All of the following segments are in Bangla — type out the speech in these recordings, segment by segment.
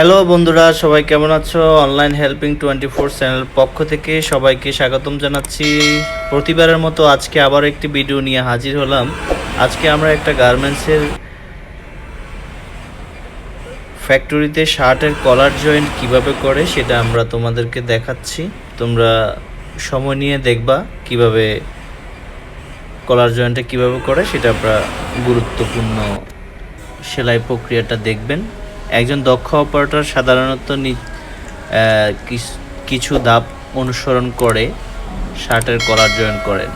হ্যালো বন্ধুরা, সবাই কেমন আছো? Online helping twenty four channel পক্ষ থেকে সবাইকে স্বাগতম জানাচ্ছি। প্রতিবারের মতো আজকে আবার একটি ভিডিও নিয়ে হাজির হলাম। আজকে আমরা একটা গার্মেন্টসের ফ্যাক্টরিতে শার্টের কলার জয়েন্ট কীভাবে করে সেটা আমরা তোমাদেরকে দেখাচ্ছি। তোমরা সময় নিয়ে দেখবা কীভাবে কলার জয়েন্টটা কীভাবে করে, সেটা আপনারা গুরুত্বপূর্ণ সেলাই প্রক্রিয়াটা দেখবেন। একজন দক্ষ অপারেটর সাধারণত কিছু ধাপ অনুসরণ করে শার্টের কলার জয়েন করেন।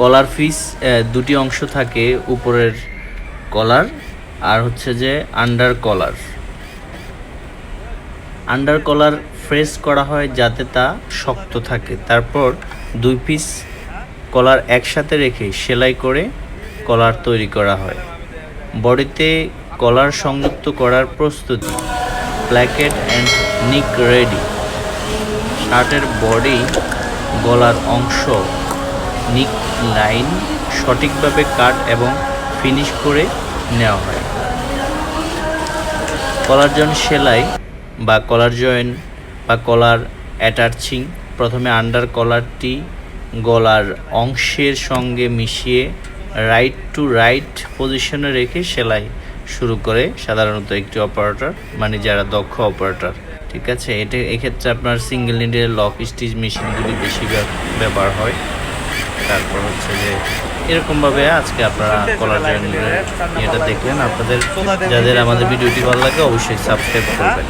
কলার ফিস দুটি অংশ থাকে উপরের কলার আর হচ্ছে যে under collar. Under collar fresh করা হয় যাতে তা শক্ত থাকে। তারপর দুই পিস কলার একসাথে রেখে সেলাই করে কলার তৈরি করা হয়। বডিতে কলার সংযুক্ত করার প্রস্তুতি। প্ল্যাকেট অ্যান্ড নিক রেডি শার্টের বডি গলার অংশ। নিক লাইন সঠিকভাবে কাট এবং ফিনিশ করে নেওয়া হয়। কলার জয়েন সেলাই বা কলার জয়েন বা কলার অ্যাটাচিং প্রথমে আন্ডার কলারটি গলার অংশের সঙ্গে মিশিয়ে রাইট টু রাইট পজিশনে রেখে সেলাই শুরু করে সাধারণত একটি অপারেটর মানে যারা দক্ষ অপারেটর ঠিক আছে? এটা এক্ষেত্রে আপনার সিঙ্গেল নিডের লক স্টিচ মেশিনগুলি বেশি ব্যবহার হয়। তারপর হচ্ছে যে এরকমভাবে আজকে আপনারা কলার জয়েন্টের ইয়েটা দেখলেন। আপনাদের যাদের আমাদের ভিডিওটি ভালো লাগে অবশ্যই সাবস্ক্রাইব করবেন।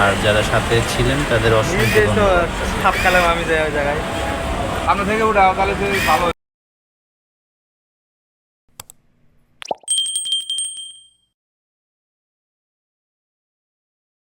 আর যারা সাথে ছিলেন তাদের কালাম আমি জায়গায়। থেকে উঠাও তাহলে ভালো